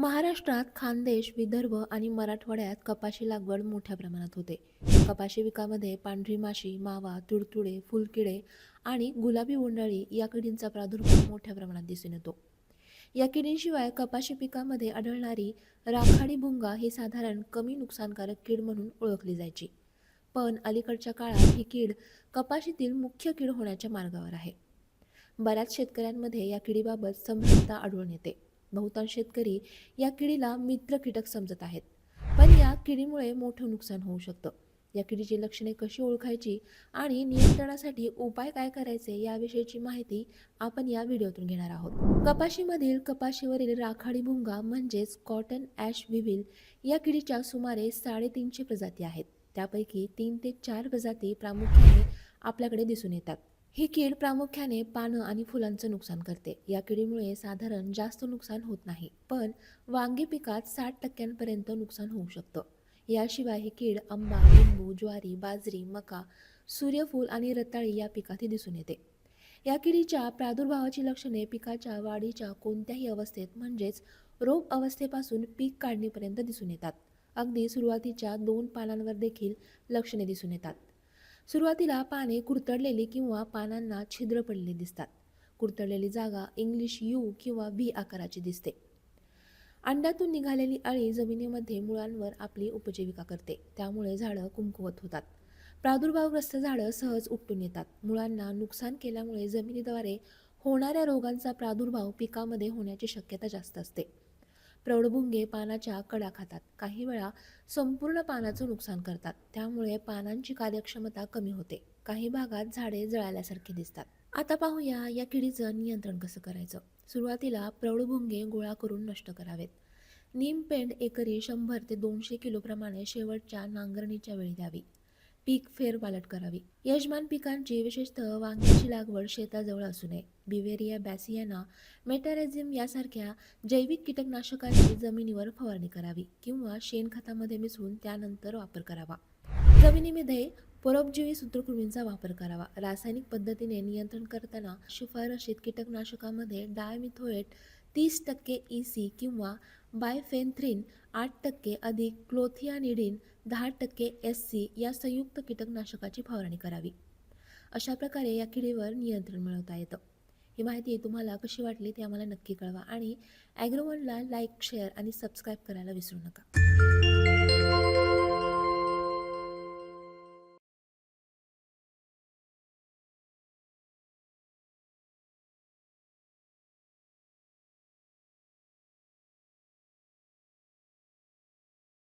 महाराष्ट्रात खानदेश विदर्भ आणि मराठवाड्यात कपाशी लागवड मोठ्या प्रमाणात होते. कपाशी पिकामध्ये पांढरी माशी मावा तुडतुडे फुलकिडे आणि गुलाबी बोंडाळी या किडींचा प्रादुर्भाव मोठ्या प्रमाणात दिसून येतो. या किडींशिवाय कपाशी पिकामध्ये आढळणारी राखाडी भुंगा ही साधारण कमी नुकसानकारक कीड म्हणून ओळखली जायची. पण अलीकडच्या काळात ही कीड कपाशीतील मुख्य कीड होण्याच्या मार्गावर आहे. बऱ्याच शेतकऱ्यांमध्ये या किडीबाबत संभ्रमता आढळून येते. बहुतांश शेतकरी या किडीला मित्र कीटक समजत आहेत. पण या किडीमुळे मोठं नुकसान होऊ शकतं. या किडीची लक्षणे कशी ओळखायची आणि नियंत्रणासाठी उपाय काय करायचे याविषयीची माहिती आपण या व्हिडिओतून घेणार आहोत. कपाशीमधील कपाशीवरील राखाडी भुंगा म्हणजेच कॉटन ॲश विविल या किडीच्या सुमारे साडेतीनशे प्रजाती आहेत. त्यापैकी तीन ते चार प्रजाती प्रामुख्याने आपल्याकडे दिसून येतात. ही कीड प्रामुख्याने पानं आणि फुलांचं नुकसान करते. या किडीमुळे साधारण जास्त नुकसान होत नाही पण वांगी पिकात साठ टक्क्यांपर्यंत नुकसान होऊ शकतं. याशिवाय ही कीड आंबा लिंबू ज्वारी बाजरी मका सूर्यफूल आणि रताळी या पिकातही दिसून येते. या किडीच्या प्रादुर्भावाची लक्षणे पिकाच्या वाढीच्या कोणत्याही अवस्थेत म्हणजेच रोप अवस्थेपासून पीक काढणीपर्यंत दिसून येतात. अगदी सुरुवातीच्या दोन पानांवर देखील लक्षणे दिसून येतात. सुरुवातीला पाने कुरतडलेली किंवा पानांना छिद्र पडलेली दिसतात. कुरतडलेली जागा इंग्लिश यू किंवा व्ही आकाराची दिसते. अंड्यातून निघालेली अळी जमिनीमध्ये मुळांवर आपली उपजीविका करते. त्यामुळे झाडं कुमकुवत होतात. प्रादुर्भावग्रस्त झाडं सहज उपटून येतात. मुळांना नुकसान केल्यामुळे जमिनीद्वारे होणाऱ्या रोगांचा प्रादुर्भाव पिकामध्ये होण्याची शक्यता जास्त असते. प्रौढभुंगे पानाच्या कडा खातात. काही वेळा संपूर्ण पानाचं नुकसान करतात. त्यामुळे पानांची कार्यक्षमता कमी होते. काही भागात झाडे जळाल्यासारखी दिसतात. आता पाहूया या किडीचं नियंत्रण कसं करायचं? सुरुवातीला प्रौढभुंगे गोळा करून नष्ट करावेत. नीमपेंड एकरी शंभर ते दोनशे किलोप्रमाणे शेवटच्या नांगरणीच्या वेळी द्यावी. पीक फेरपालट करावी. यजमान पिकांची विशेषतः वांग्याची लागवड शेताजवळ असू नये. बिवेरिया बॅसियाना मेटारेझिम यासारख्या जैविक कीटकनाशकांची जमिनीवर फवारणी करावी किंवा शेणखतामध्ये मिसळून त्यानंतर वापर करावा. जमिनीमध्ये परोपजीवी सूत्रकृमींचा वापर करावा. रासायनिक पद्धतीने नियंत्रण करताना शिफारशीत कीटकनाशकामध्ये डायमिथोएट तीस टक्के ई सी किंवा बायफेनथ्रिन आठ टक्के अधिक क्लोथियानिडिन दहा टक्के एस सी या संयुक्त कीटकनाशकाची फवारणी करावी. अशा प्रकारे या किडीवर नियंत्रण मिळवता येतं. ही माहिती तुम्हाला कशी वाटली ते आम्हाला नक्की कळवा आणि ॲग्रोवनला लाईक शेअर आणि सबस्क्राईब करायला विसरू नका.